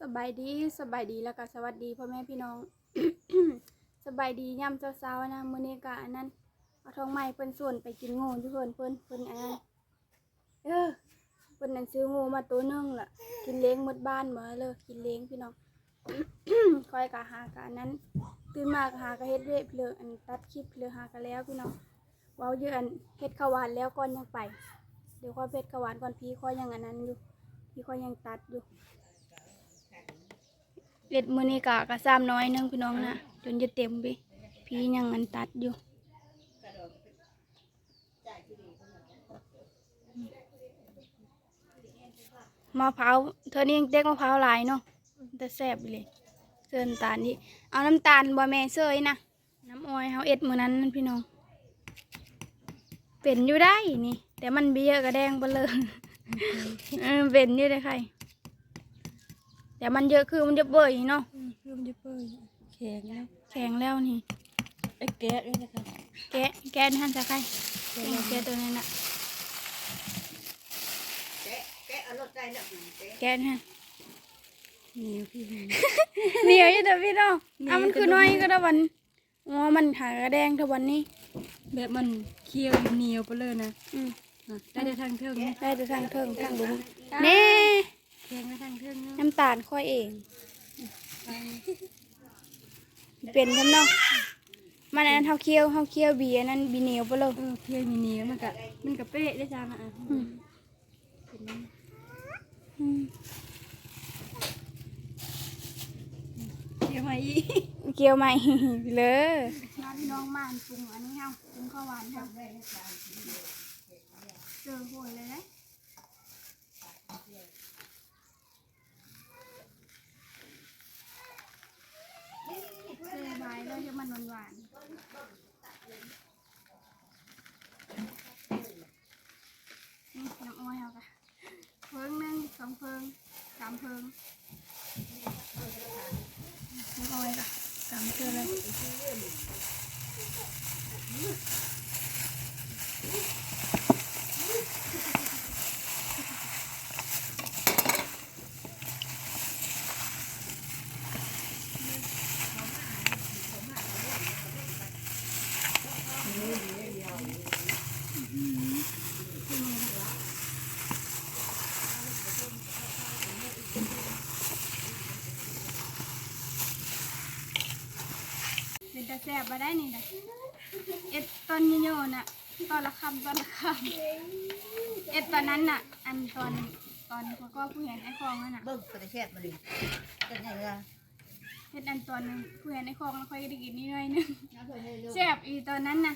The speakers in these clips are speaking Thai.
สบายดีสบายดีแล้วก็สวัสดีพ่อแม่พี่น้อง สบายดีย่ำเช้าๆนะมื้อนี้ก็อันนั้นเอาทองไม้เพิ่นส่วนไปกินงูอยู่เพิ่นเพิ่นเพิ่นอันนั้นเออเพิ่นนั่นซื้องูมาตัวหนึงล่ะ กินเลี้ยงหมดบ้านหมดเลยกินเลี้ยงพี่น้องคอยกะหากะอันนั้น ตื่นมากหากะเฮ็ดเวทเพลืออันตัดคลิปเพลือหากะแล้วพี่น้องเว้าเยอะอันเฮ็ดข้าวหวานแล้วก่อนยังไป เดี๋ยวค่อยเฮ็ดข้าวหวานก่อนพี่ค่อยยังอันนั้นอยู่พี่ค่อยยังตัดอยู่ เล็ดมือนี้กะกะซ้ำน้อยนึงพี่น้องนะจนจะเต็มไปพี่ยังอันตัดอยู่มะพร้าวเธอนี่ยังเด็กมะพร้าวหลายเนาะแต่แซ่บเลยเสื้อน้ำตาลนี่เอาน้ำตาลบ่แม่เซยนะน้ำอ้อยเฮาเอ็ดมือนั้นนั่นพี่น้องเป็นอยู่ได้นี่ แต่มันเบี้ยกระแดงไปเลยเออเป็นอยู่ได้ใคร แต่มันเยอะคือมันจะเบื่อยเนาะเริ่มจะเปื่อยแข็งแล้วแข็งแล้วนี่ไอ้แกะด้วยนะคะแกะแกะหันจะใครแกะแกะตัวนั้นน่ะแกะฮะเหนียวพี่เหนียวเหนียวอยู่เด้อพี่น้องอะมันคือน้อยก็ได้วันอ๋อมันหากระแดงเท่าวันนี้ แบบมันเคี้ยวเหนียวไปเลยนะอืมอะได้แต่ทางเทิงได้แต่ทางเทิงทางบุ้งเน่ แข็งได้ทางเทิงเนาะน้ำตาลค่อยเอง เป็นทำเนาะมันอันนั้นเฮาเคี่ยวเฮาเคี่ยวบีอันนั้นบีเหนียวไปเลยเออเคี้ยวเหนียวมันกะมันกะเป๊ะได้จ้านะอะอืมเป็นน้อืมำเคี้ยวมาอีกเกี่ยวใหม่ เลยน้องน้องมานปรุงอันนี้เฮาปรุงข้าวหวานเฮาเจอหวยเลยนะ เจอใบแล้วจะมันหวานๆนี่น้ำอ้อยเอาค่ะเพิงหนึ่งสองเพิงสามเพิงน้ำอ้อยค่ะสามเพิงเลย แซ่บมาได้นี่นะเอ็ดตอนโยนน่ะตอนละคำตอนละคำเอ็ดตอนนั้นน่ะ อันตอนตอนพ่อก็ผู้เห็นไอ้คลองนั่นน่ะเบิ่งประเทศมาดิเป็นไงล่ะเฮ็ดอันตอนหนึงผู้เห็นไอ้คลองแล้วค่อยได้กินนิดหน่อยหนึงแซ่บอีตอนนั้นน่ะ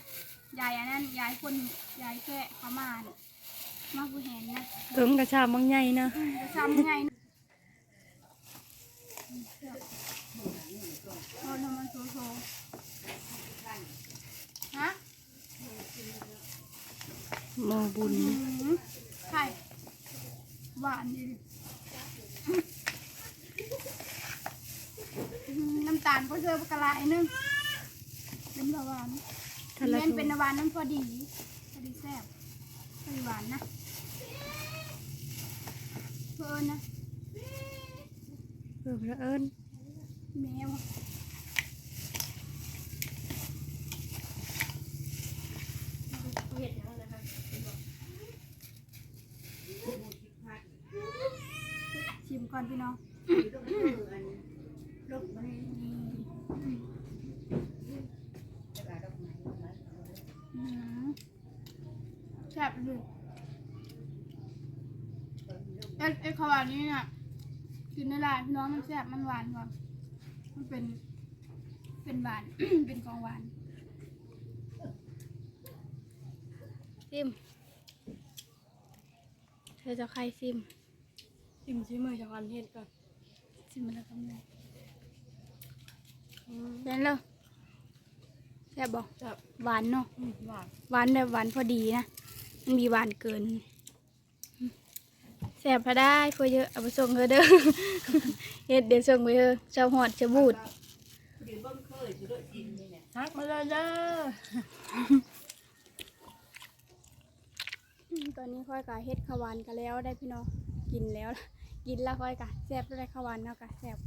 ยายอันนั้นยายคนยายแค่เขามาน่ะมาผู้เห็นนะเพิ่งกระชามบางใหญ่นะจะซ้ำไงนะโทษทำมันโซโซ ฮะโมบุญอืมไข่หวานดีอืมน้ำตาลก็เจอกระลายนึงเป็นหวานทะละเล่นทเป็นหวานน้ำพอดีพอดีแซ่บพอดีหวานนะเพื่อนนะเออพระเอิญแมวชิมก่อนพี่น้องอื้อหือแซ่บเลยไอ้ไอ้ขาวหวานนี่น่ะกินได้หลายพี่น้องมันแซ่บมันหวานกว่ามันเป็น เป็นหวาน เป็นของหวานซิมเธอจะใครซิมชิมชิมมือจากวันเฮ็ดก่อนซิมมันแล้วทำไงเล่นเลยแซ่บบอกจับหวานเนาะอืมหวาน หวานแบบหวานพอดีนะ มันมีหวานเกิน แซ่บพอได้พอเยอะเอาไปส่งเธอเด้อเฮ็ดเดี๋ยวส่งไปเธอเจ้าหอดจะบูดฮักมาเลยเด้อตอนนี้ค่อยกะเฮ็ดขาวหวานกันแล้วได้พี่น้องกินแล้ว กินแล้วค่อยกะแซ่บได้ข้าวหวานเนาะกะแซ่บ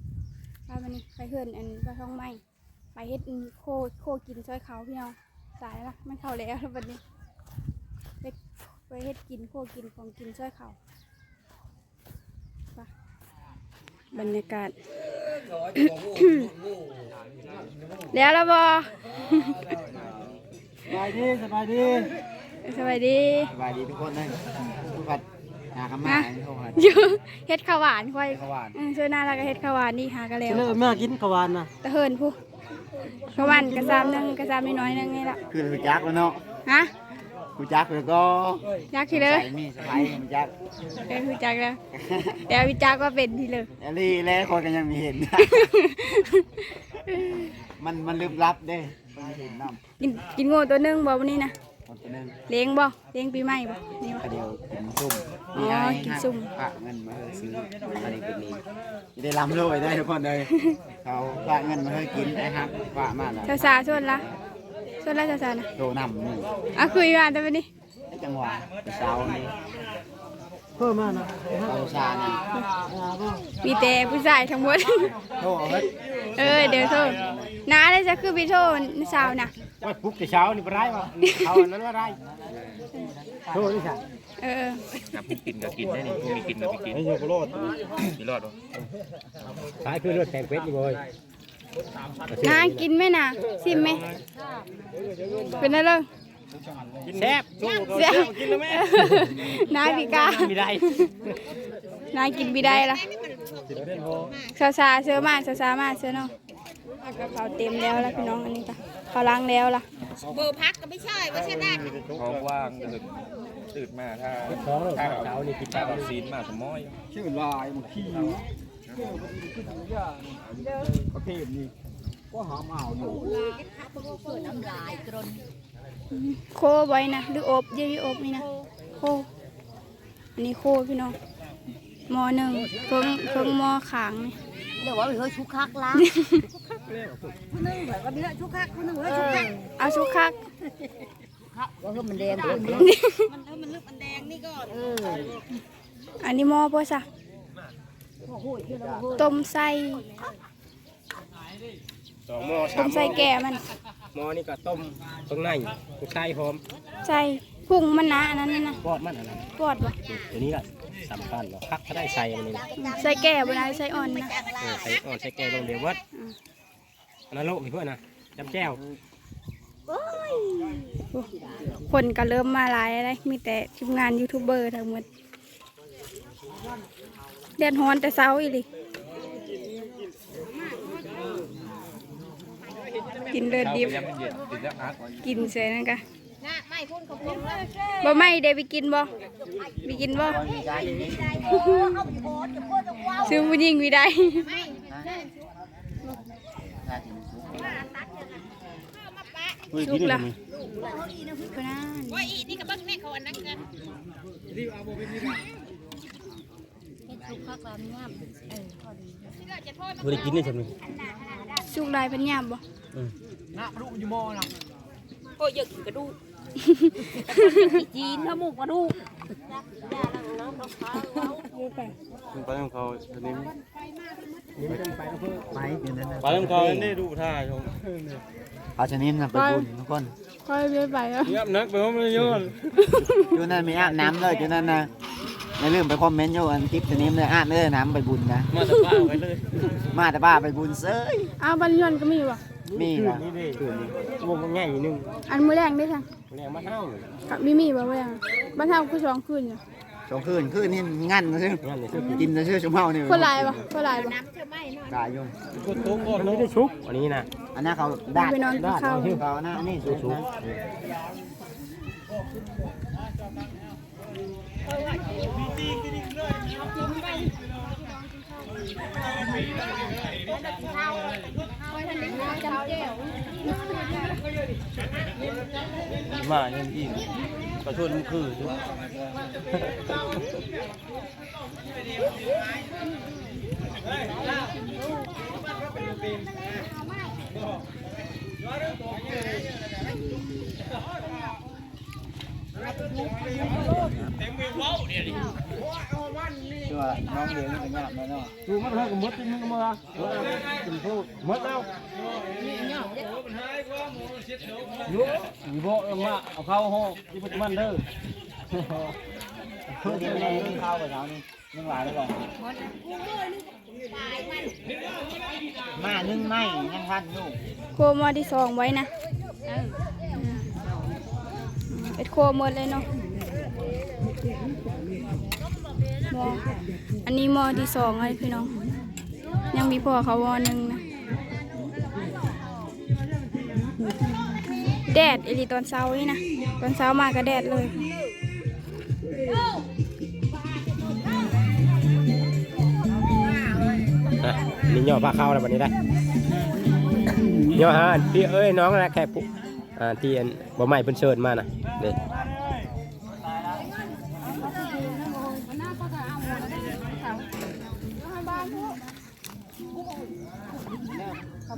ป้าวันนี้ไปเฮือนอันปลาท้องไหมไปเฮ็ดอันโคโคกินซอยเขาพี่น้องสายละไมันเข้าแล้ววันนี้ไปไปเฮ็ดกินโคกินของกินซอยเขาไป บรรยากาศ แล้วละบอสบายดีสบายดีสวัสดีสบายดีทุกคนเลยทุกคนหาคำมาให้ทุกคนอยู่เฮ็ดข้าวหวานค่อยข้าวหวานเออช่วยหน้าแล้วก็เฮ็ดข้าวหวานนี่หากันแล้วเลิกแม่กินข้าวหวานนะตะเฮินผู้ข้าวหวานกระซามหนึงกระซามน้อยๆนึงนี่ละคือหูจักแล้วเนาะฮะ หูจักเลยก็ยักษ์ทีเลยใส่มีสบายหูจักเอ้ยพี่จักแล้วเดี๋ยวพี่จักก็เป็นทีเลยอันนี้แล้วคนก็ยังมีเห็น มันมันลึกลับเด้มันเห็นน้ำกินกินโง่ตัวหนึงบ่วันนี้นะคนตัวหนึงเลี้ยงบ่เลี้ยงปีใหม่บ่นี่กบ่ระเดียวกินซุ่มอ๋อกินซุ่ม ฝากเงินมาให้ซื้ออันนี้เป็นนี้จะได้ลำรวยได้ทุกคนเลยเขาฝากเงินมาให้กินไอ้ฮักฝากมาแล้วสาวสาชวนละ ชวนละสาวสานะโดนำนี่อะคุยมาแต่วันนี้จังหวะเช้านี้เพิ่มมานะเราชานี่มีแต่ผู้ชายทั้งหมดโทษเออเดี๋ยวโทษน้าได้จะคือพี่โทษสานะว่าปุ๊บแต่เช้านี่บ่ได้วะเอาอันนั้นว่าได้โทษนี่ค่ะเออน้ำผู้กินก็กินได้นี่ผู้มีกินก็มีกินไอ้โยกโลดมีรอดบ่สายคือเลือดแข็งเป็ดอยู่บ่อย น้ากินไหมน่ะชิมไหมเป็นอะไรแซ่บแซ่บน้าพี่กาไม่ได้น้ากินบีได้ละซาซาเสื้อมาซาซามาเสื้อเนาะกระเป๋าเต็มแล้วละพี่น้องอันนี้จ้ะเขาล้างแล้วล่ะเบอร์พักก็ไม่ใช่ไม่ใช่ได้ท้องว่างตื่นตื่นมาถ้าท้องถ้าเช้าเอานี่กินถ้าเอาซีน มาสมอยชื่อลายมันขี้ประเภทนี้ก็หามาเอาอยู่น้ำลายกรนโคไว้นะหรืออบเยี่ยอบนี่นะโคอันนี้โคพี่น้องมอหนึ่งเพิ่งเพิ่งมอขางนี่เดี๋ยวว่าเฮ้ยชุกคักละคนนึงแบบว่าเนื้อชุกคักคนนึงเฮ้ยชุกคักเอาชุกคักว่าเฮ้ยมันแดงขึ้นมันเออมันลึกมันแดงนี่ก่อนเอออันนี้หมอพ่อซะโอ้โหที่เรา ต้มไส้สองหม้อต้มไส้แก่มัน หม้อนี่ก็ต้มตรงในตรงไส้พร้อมใส่พุงมันนะอันนั้นน่ะนะปอดมันอันนั้นปอดบ่ตัวนี้ก็สำคัญเนาะพักก็ได้ใส่มันนี่นะใส่แก่บ่นะใส่อ่อนนะเออใส่อ่อนใส่แกงลงเดี๋ยววัดอันนั้นโลกพี่เพื่อนนะจำแก้วคนก็เริ่มมาหลายแล้วมีแต่ทีมงานยูทูบเบอร์ทั้งหมด เดือนฮ้อนแต่เช้าอีหลิกินเลือดดิบยังเย็นติดแล้วอัดกินเสร็จนั่นกะน่ะไม่พุ่นเขาพุ่นแล้วบ่ไม่เดี๋ยวไปกินบ่ไปกินบ่โอ้เอาไปโบนจะพูดจะว้าวซื้อผู้หญิงวิได้ชุกละก็น่าว่าอีนี่กับเบิ้งแม่เขาอันนั้นกัน เฮ็ดชุกคักแล้วงามเออพอดีบริกินได้ใช่ไหมชุกลายเป็นยามบ่โอ้ยกกระดูกจีนขมูกกระดูกไปของเขาอันนี้ไปกินนั่นนะไปของเขาอันนี้ดูท่าชมเอาชนิดนะไปบุญทุกคนค่อยไปไปแล้วเงียบนักไปห้องมันเยอะอยู่นั่นมีอาบน้ำเลยอยู่นั่นนะ อย่าลืมไปคอมเมนต์อยู่อันคลิปชนิดเลยอาบไม่ได้น้ำไปบุญนะ มาสภาพไปเลยมาแต่บ้าไปบุญเซ้ยอ้าวบันยอนก็มีบ่มีนะนี่ดิวงง่ายอีกนึงอันมื้อแรงได้ซั่งแรงมาเท่ากับมีมีบ่ว่ายังบ้านเฮาคือสองคืนอยู่สองคืนคืนนี่งั้นนะชื่องั้นเลยกินนะชื่อชุ่มเฮานี่คนหลายบ่คนหลายบ่กายอยู่ก็โต๊ะก่อนอันเนาะนี้ได้ชุกอันนี้นะอันนั้นเขาด้านไปนอนกินข้าวเขานะอันนี้สุกนะ มายังอีกกระชวนมันคือทุกคื อว่าน้องเลี้ยงเป็นดูมันเท่ากับมดที่มึงมาเป็นผู้มดแล้วยุอีโบลงมาเอาเข้าห้องที่ปัจจุบันเด้อเพิ่งกินเข้าไปแล้วนี่ยังหลายเลยบ่มานึ่งไหมยังทันอยู่โคมอที่สองไว้นะ เป็นโคหมดเลยเนาะมออันนี้มอที่สองเลยพี่น้อง ยังมีพ่อเขาวอหนึ่งนะ แดดอีลีตอนเช้านี่นะ ตอนเช้ามาก็แดดเลยนี่ย่อปลาเข้าแล้ววันนี้ได้ย่อฮะพี่เอ้ยน้องนะแค่ปุ๊ อ่าที่อันบ่ใหม่เพิ่นเชิญมานะเด้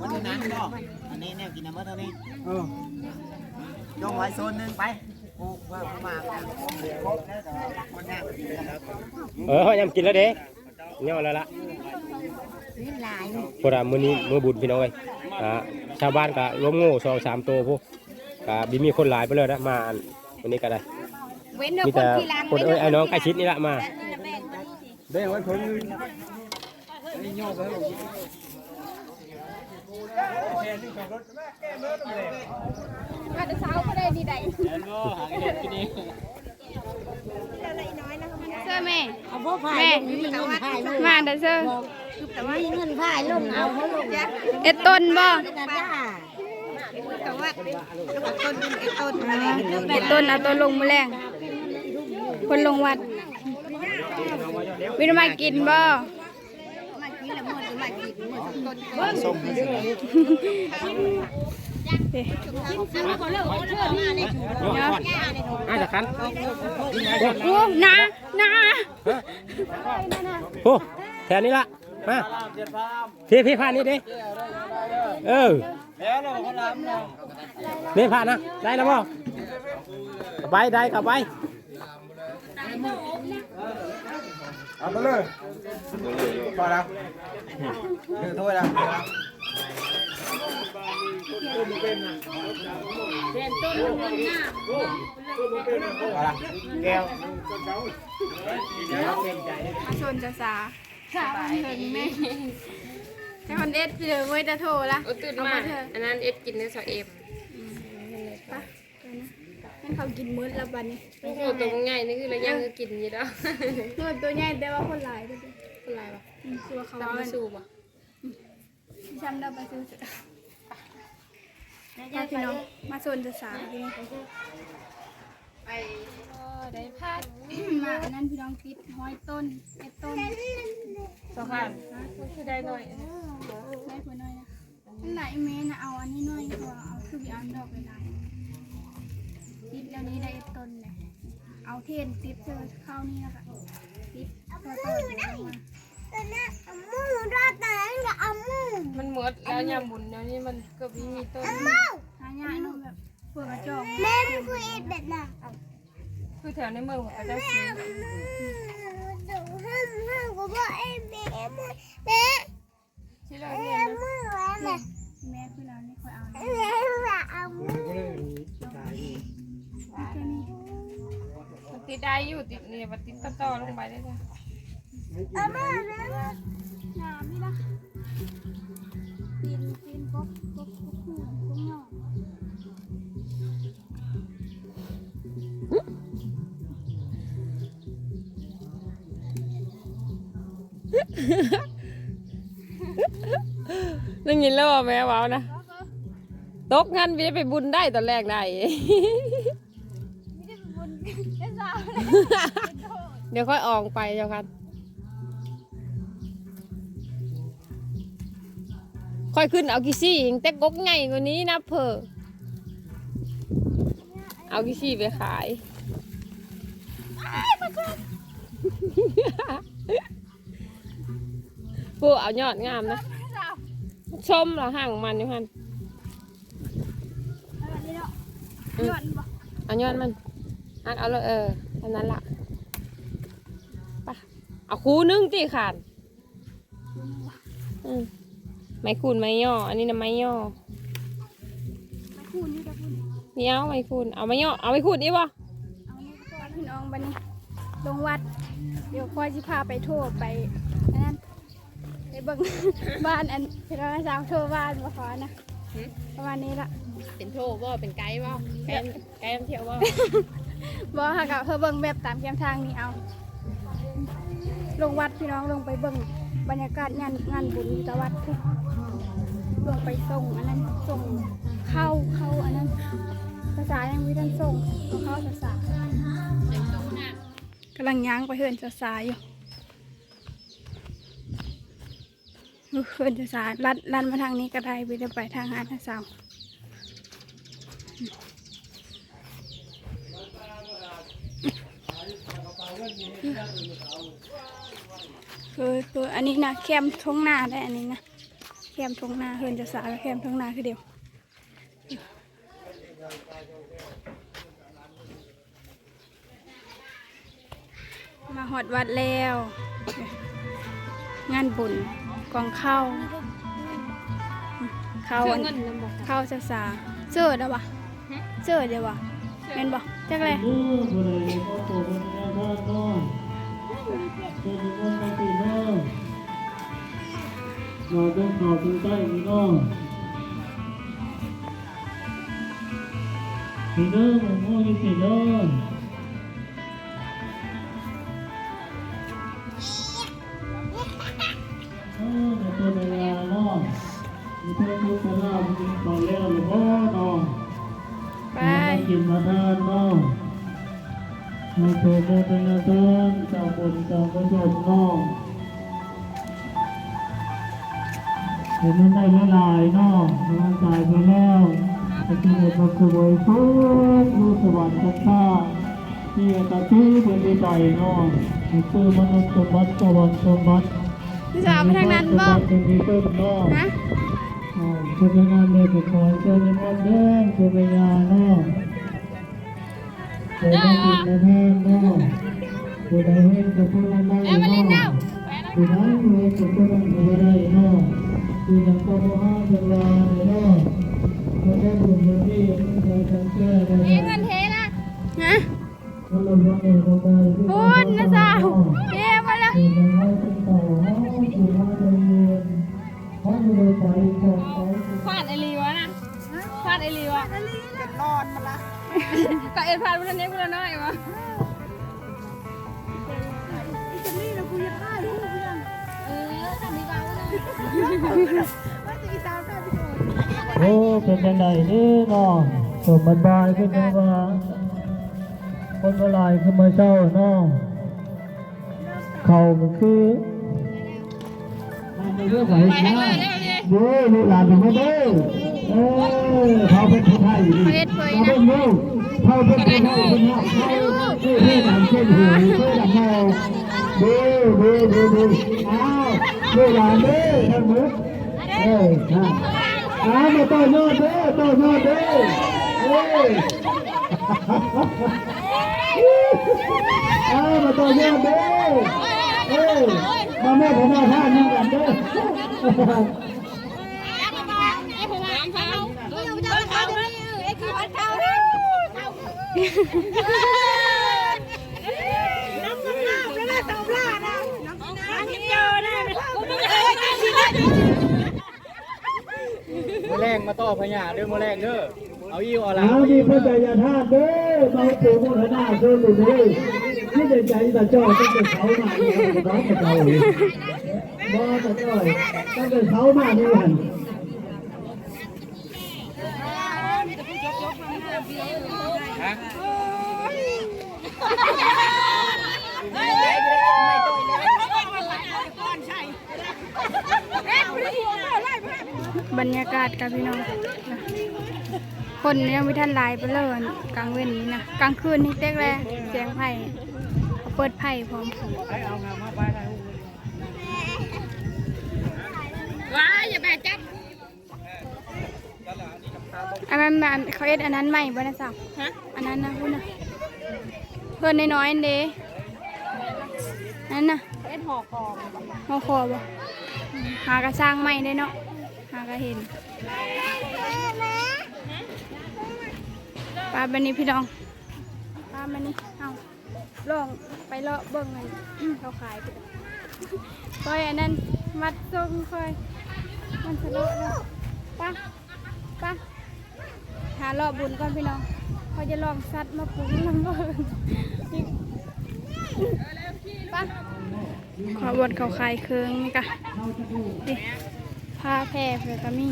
มันอยู่นั้นก็อันนี้เนี่ยกินน้ำมันเท่านี้เออจงไว้โซนหนึ่งไปปลูกเพิ่มเข้ามาเนี่ยครบแล้วแต่คนแน่แล้วเออเฮายำกินแล้วเด้ย่อแล้วล่ะพวกเรามื้อนี้มื้อบุญพี่น้องเอ้ยอ่าชาวบ้านก็ล้มโง่สองสามตัวพวก ก็บิมีคนหลายไปเลยนะมาอันวันนี้ก็ได้เว้นมีแต่คนเอ้ยไอ้น้องใกล้ชิดนี่ละมาเด้วันคนมาแต่เช้าก็ได้ดีได้เสื้อแม่เอาพ่อพายลงมีเงินพายลงมาแต่เสื้อแต่ว่ามีเงินพายลงเอาเขาลงจ้ะเอ็ดต้นบ่ จ้าเอ็ดต้นเอาต้นลงมาแรงคนลงวัดวินมากินบ่ส้มให้สิเด้ย่อก่อนอะจะคันโอ้นานาโอ้แถวนี้ละมาพี่พี่ผ่านนี่ดิเออ แล้วเราเขาล้ำเรานี่ผ่านนะ ได้แล้วบ่กลับไปได้กลับไปเอาไปเลยพอแล้วเดือดถ้วยแล้วอาละแก้วมาชนจะสาสาบันเทิงแม่ ให้มันเอ็ดเจอไว้จะโทรละโอ้ตื่นมา เถอะอันนั้นเอ็ดกินได้สองเอ็มปะให้เขากินมื้อละบันนี้โอ้โหตัวมันใหญ่นี่คือระยะคือกินอยู่แล้วนวดตัวใหญ่แต่ว่าคนหลายด้วยอะไรวะคือว่าเขาตามว่ามาสูบอะจำได้ไปซื้อเสร็จมาพี่น้องมาชนจะสาทีนี้ ไปได้พัดมาอันนั้นพี่น้องคิดห้อยต้นเอ็ดต้นสองพันคือได้หน่อยได้เพื่อนหน่อยนะทั้งหลายเมนนะเอาอันนี้หน่อยเพราะว่าเอาคือเอาดอกไปหลายติดแล้วนี้ได้เอ็ดต้นเลยเอาเทียนติดเจอเข้านี่นะคะติดตัวต้นเดี๋ยวเอามามันหมดแล้วยามบุญแล้วนี่มันเกือบไม่มีต้นหายากเนาะแบบ เปลือกกระจอกคือแถวในเมืองเขาจะซื้อที่เราเรียนนะแม่คือเรานี่คอยเอานะแค่นี้มันติดได้อยู่ติดเนี่ยมันติดต่อๆลงไปได้จ้ะน้ำนี่ละตีนตีนกบกบกบ ได้ยินแล้วว่าแม่ว้าวนะตกงั้นพี่ไปบุญได้ตอนแรกได้เดี๋ยวค่อยออกไปเจ้าค่ะค่อยขึ้นเอากี่ซี่ยิงแต่กกไงกว่านี้นะเพอเอากี่ซี่ไปขาย ปูเอายอดงามนะชมเหราห่างมันอยู่ฮันเอาแบบนี้เนาะยอดบ่เอายอดมันอันเอาเลยเออเท่านั้นละไปเอาคูนึงตีขาดอืมไม้คูนไม้ย่อ อันนี้นะไม้ย่อมาคูณนี่กับคูณนี่เอาไม้คูนเอาไม้ย่อเอาไม้คูนนี่บ่เอานี่ก่อนพี่น้องบัดนี้ลงวัด เดี๋ยวพ่อสิพาไปโทษไปอันนั้นไป เบิ่ง บ้านอันพี่น้องสาวโทรบ้านบ่ขอนะประมาณนี้ละเป็นโทบ่เป็นไกด์บ่ไกด์ไกด์ท่องเที่ยวบ่บ่ค่ะกับเธอเบิ่งแบบตามแคมทางนี้เอา ลงวัดพี่น้องลงไปเบิ่งบรรยากาศงานงานบุญตะวัดพุทธลงไปส่งอันนั้นส่งเข้าเข้าอันนั้นภาษายังไม่ทันส่งเอาเข้าภาษากำลังย่างไปเฮือนภาษาอยู่ เฮือนภาษาลัดลัดมาทางนี้ก็ได้ไปได้ไปทางหาดนะสาวคือคืออันนี้นะแคมทงนาได้อันนี้นะแคมทงนาเฮินจะสาแคมทงนาคือเดียวมาหอดวัดแล้ว งานบุญ กองเข้าเข้าเชื่ออันเงินนำบ่เข้าจะสาเสื้อเด้อวะเสื้อเด้อวะเป็นบ่จักเลยดูบ่ได้ก็โตเป็นแนวทางเนาะเป็นคนมาตีเนาะเราต้องเข้าถึงใต้นี่เนาะพี่เด้อผมโง่อยู่สิเด้อเเดี๋ยวตัวเวลาเนาะมีเพื่อนทุกคนเนาะตอนแล้วหรือบ่เนาะไปกินมาทานเนาะมาโปรโมทนาทานจากบนจาประโยชน์เนาะเห็นมันได้ละลายเนาะมันตายไปแล้วจะกินเอ็ดมาสวยฟุ้งรู้สวรรค์ข้าที่ตาที่เป็นดีใจเนาะมีตื้อมนุษย์สมบัติสวรรค์สมบัติ พี่สาวไปทางนั้นบ่เป็นที่เพิ่มเนาะฮะเจ้าหน้าที่จะคอยเจ้าหน้าที่เด้อเจ้าพญาเนาะเจ้าหน้าที่นะท่านเนาะผู้ใดเห็นกับผู้นั้นได้เนาะผู้ใดเห็นกับผู้นั้นก็ได้เนาะผู้นั้นก็บ่ห้าเวลาเนาะผู้ใดบุญบุญที่ใครทำแก้ได้เงินเทนะฮะคนละวันเองก็ได้คุณนะสาวาดไอรีวะนอนมาละก็เอ็นฟาดมันนี้มันน้อยวะอีจะนี่เราคุยกันได้รู้เรื่องเออทำดีบ้างว่าจะอีสาวได้พี่โดนโอ้เป็นจังไดนี่เนาะสมบัติบายขึ้นมาว่าคนมาลายขึ้นมาเช้าเนาะเขาก็คือมันเป็นเรื่องไหนนะเด้อลูกหลานของเขาเด้อ เออเขาเป็นผู้ไทยอยู่ดีเขาเป็นลูกเขาเป็นผู้ไทยเป็นลูกเขาชื่อเพื่อนเช่นหูเพื่อนเมาเด้อเด้อเด้อเด้ออ้าวลูกหลานเด้อท่านมึงเออฮะอามาต่อยอดเด้อต่อยอดเด้อเอ้ยอามาต่อยอดเด้อเอ้ยมาแม่ผมมาท่านี่กันเด้ อมแรงมาต่อพญาเด้อมแรงเด้อ เอาอิ่วอาหลังเอาดีพระใจยาธาตุเด้อมาปู่มุทนาเด้อลูกเด้อที่เด็ใจตาจ้อยตั้งแต่เขามาเนี่ยร้องแต่เจ้าเลยบ่ตาจ้อยตั้งแต่เขามาเนี่ยหัน บรรยากาศกับพี่น้องนะคนยังไม่ทันหลายไปเลยกลางเว้นนี้นะกลางคืนนี่เต๊กแลเสียงไผ่เขาเปิดไผ่พร้อมว้าอย่าแบกจับ อันนั้นน่ะเขาเอ็ดอันนั้นใหม่บ่นะสาวฮะอันนั้นนะคุณนะเพิ่นน้อยๆอันเด้อันนั้นน่ะเอ็นหอกคอหอคอบ่มหากระสร้างไม่ได้เนาะหากระเห็นปลาบันนี้พี่น้องปลาบันนี้เอาลองไปเลาะเบิ่งกันเขาขายไปเด้อคอยอันนั้นมัดทรงคอยมันทะเลาะเนาะไป้าป้า หาเลาะบุญก่อนพี่น้องเขาจะลองซัดมาปรุงน้ำเบิ่งป้าขอบดเขาขายเครื่องนี่กะดิผ้าแพร่เพื่อก็มี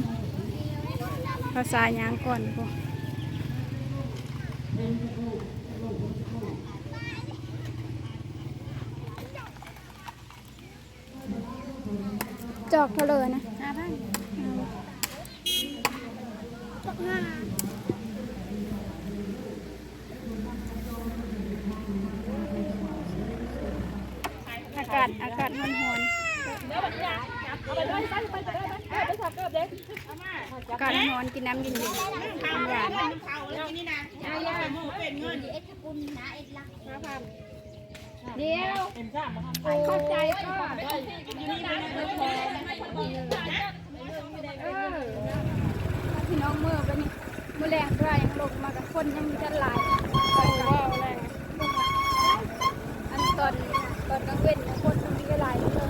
ภาษาหยางก่อนพวกจอกเทเลยนะห้าพันจอกห้าอากาศอากาศมันหอนอ อนกินน้ำเย็นๆข้าวหวานน้ำเผาแล้วกินนี่นะย่าย่าเป็นเงินเอ็ดกุลนะเอ็ลักพระพามเดี๋ยวเข้าใจก็พี่น้องเมื่อไปนี่มื่อแรงด้วยยังลงมากับคนยังมีจะหลายไปแล้วะไรอันตอนตอนกลางเว้นคนมีหลายเลย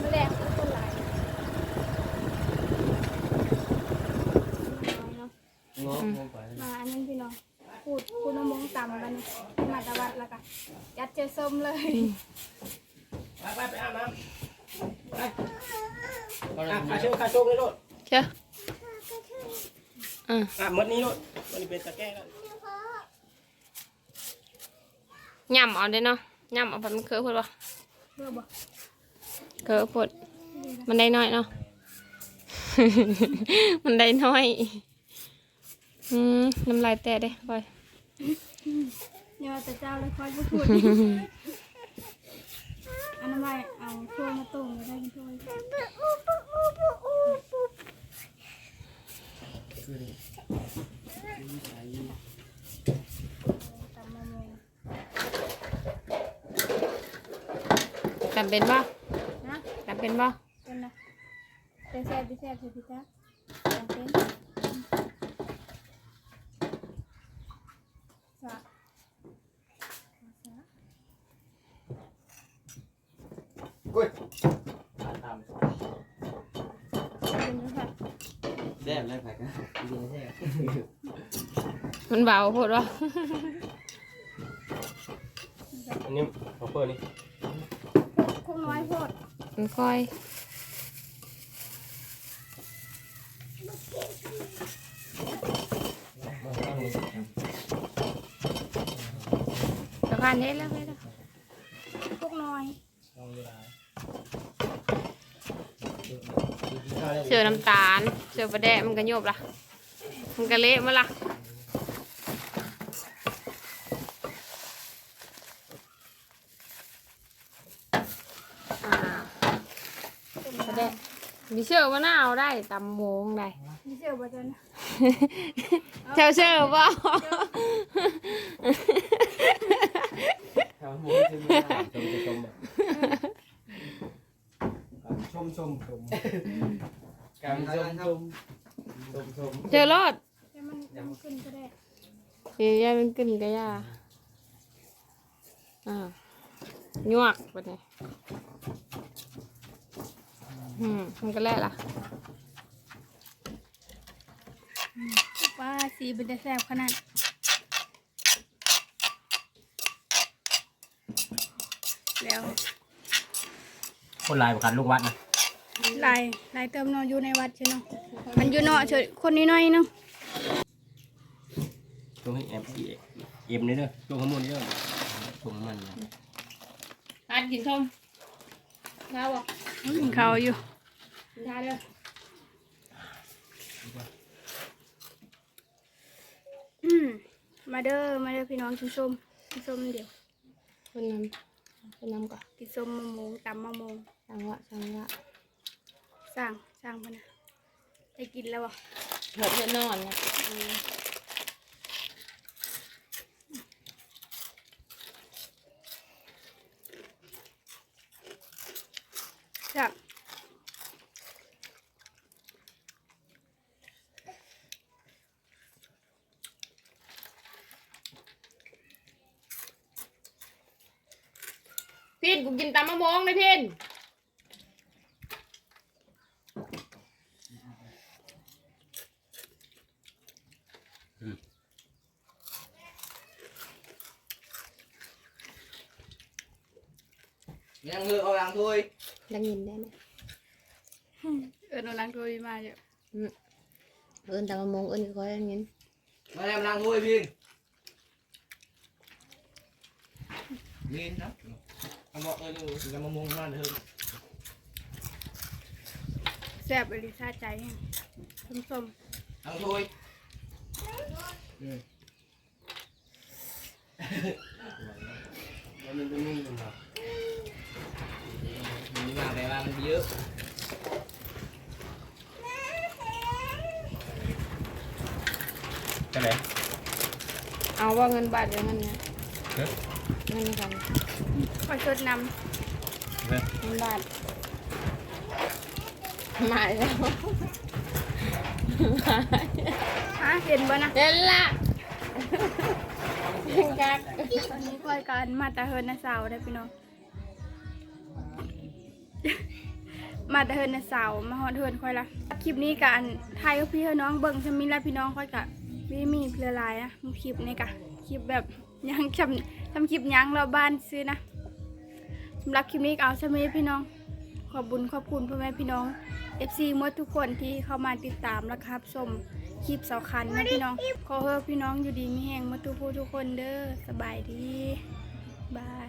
มือแรงมีคนหลาย มาอันนี้พี่น้องพูดพูดน้ำมงต่ำกันนี่มาตะวัดแล้วกันยัดเจอส้มเลยไปไปไปอาบน้ำไปอะขาเชือกขาโชกเลยโลดเชื่ออะอะหมดนี้โลดมันนี้เป็นตะแกรงแล้วย่ำเอาเด้เนาะย่ำเอาไปมันเคอะพดบ่เบื่อบ่เคอะพดมันได้น้อยเนาะ มันได้น้อย อืมน้ำลายแตะเด้บอยเนี่ยแต่เจ้าเลยคอยพูดอันนั้นไม่เอาถ้วยมาต้มก็ได้เป็นถ้วยตำมะม่วงจำเป็นบ่นะจำเป็นบ่เป็นนะเป็นแซ่บที่แซ่บที่พี่จ๊ะจำเป็นสะสะ กุ้ยเป็นยังไงแซ่บเลยผักนะกินแซ่บมันเบาพดบ่อันนี้เขาเปิดนี่คงน้อยโพดมันค่อยสะพานนี้แล้วไงล่ะ คงน้อย เสื อน้ำตาลเสือประแดะมันก็โยบละมันก็เละมาละอ่าประแดะมีเสือมะนาวได้ตำโมงได้มีเสื้อบ่เจนเจ้าเสือบ่ชมชมชม ชมชมการชมชมชมชมเจอรถแต่มันมันขึ้นก็ได้เดี๋ยวยายเป็นกึ่นกะยาอ่ายวกไปเลยอืมมันก็แล้วล่ะว่าสีเป็นจะแซ่บขนาดแล้วคนลายประกันลูกวัดนะ ลายลายเติมเนออยู่ในวัดใช่เนาะมันอยู่เนาะเฉยคนนี้น้อยเนาะช่วงให้แอมเอ็มนี่เด้อช่วงข้างบนเด้อช่วงมันนะทานกินส้มน้าบอกกินข้าวอยู่กินทานเลยอืมมาเด้อมาเด้อพี่น้องกินส้มกินส้มเดี๋ยวคนน้ำคนน้ำก่อนกินส้มมะม่วงตำมะม่วงสั่งละสั่งละ สร้างสร้างพนะได้กินแล้วอเะหดจะนอนนะจากพี่กูกินตามมะม่วงเลยพี่ ยังเลือกเอาลังถ้วยได้ยินได้ไหมเอิ้นเอาลังโทรมาเยอะเอินตำมะม่วงเอินก็ได้ยินมาแล้วลังถ้วยพี่มีนนะเอาบอกเออดูจะมามงมาเถอะแซ่บอลิซาใจส้มลังถ้วยมันเป็นนี่มันมีมาแบบ ว่ามันเยอะจังได๋เอาว่าเงินบาทหรือเงินเนี่ยเงินกันๆขอชดนเงินบาทมาแล้วำฮะเห็นบ่นะเห็นละยังกักตอนนี้ค่อยกันมาแตะเฮินนะสาวได้อพี่น้อง มาเฮินนสาวมาฮอดเฮินค่อยละคลิปนี้กันถ่ายกับพี่เฮาน้องเบิ่งซะมีแล้วพี่น้องค่อยกะมีมีเพลลายนะคลิปนี้กะคลิปแบบยังทำทำคลิปยังเราบ้านซื้อนะสำหรับคลิปนี้ก็เอาซะมีพี่น้อง ขอบบุญขอบคุณพ่อแม่พี่น้อง FC หมดทุกคนที่เข้ามาติดตามและครับชมคลิปสำคัญนะพี่น้องขอให้พี่น้องอยู่ดีมีแหงมดทุกผู้ทุกคนเด้อสบายดีบาย